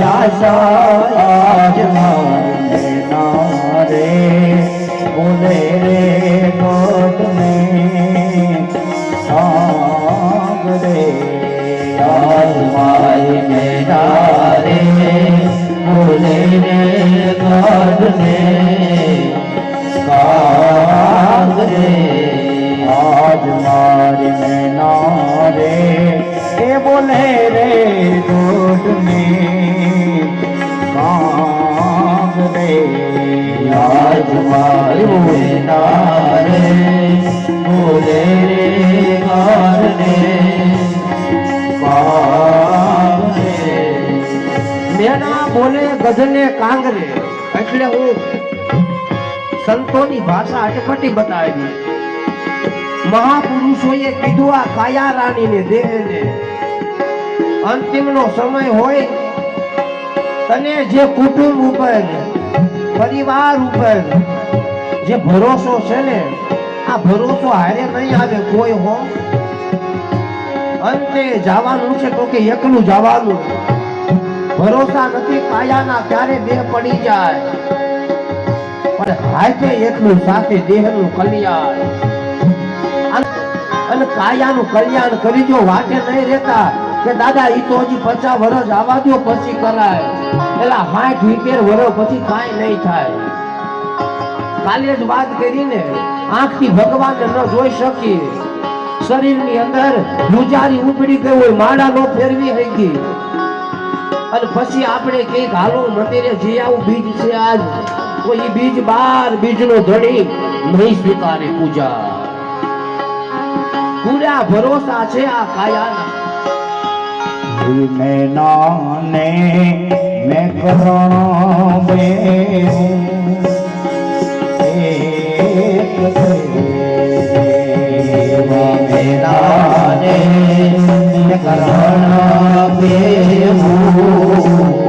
મારે ના રે બોલે રે ગોટને આગ રે, આજ મારી રે બોલે રે ગોટને આગ મારી મેના રે બોલે રે કીધું આ કાયા રાણીને દેહને અંતિમનો સમય હોય તને જે કુટુંબ ઉપર પરિવાર ઉપર જે ભરોસો છે ને, આ ભરોસો હારે નહીં આવે કોઈ, હો. અંતે જવાનું છે તો કે એકલું જવાનું. ભરોસા નથી કાયાના ત્યારે બે પડી જાય. પણ હાથે એકલું, સાથે દેહનું કલ્યાણ. અને- કાયાનું કલ્યાણ કરી જો વાટે નહીં રહેતા કે દાદા, ઈ તો હજી પચાસ વર્ષ આવા દો પછી કરાય. પેલા સાઠ વીતેર વર્ષ પછી કાંઈ નહીં થાય. કાલે જ વાત કરીને આંખથી ભગવાનને ન જોઈ શકીએ શરીરની અંદર લુજારી ઉપડી ગઈ હોય, માળા નો ફેરવી થઈ ગઈ અને પછી આપણે કંઈક હાલો મંદિરે જે આવું, બીજ છે આજ. તો બીજ બાર બીજનો ધણી નહીં સ્વીકારે પૂજા. પૂરા ભરોસા છે આ કાયાના. મેં નાને મેં કરે કરણો બે હું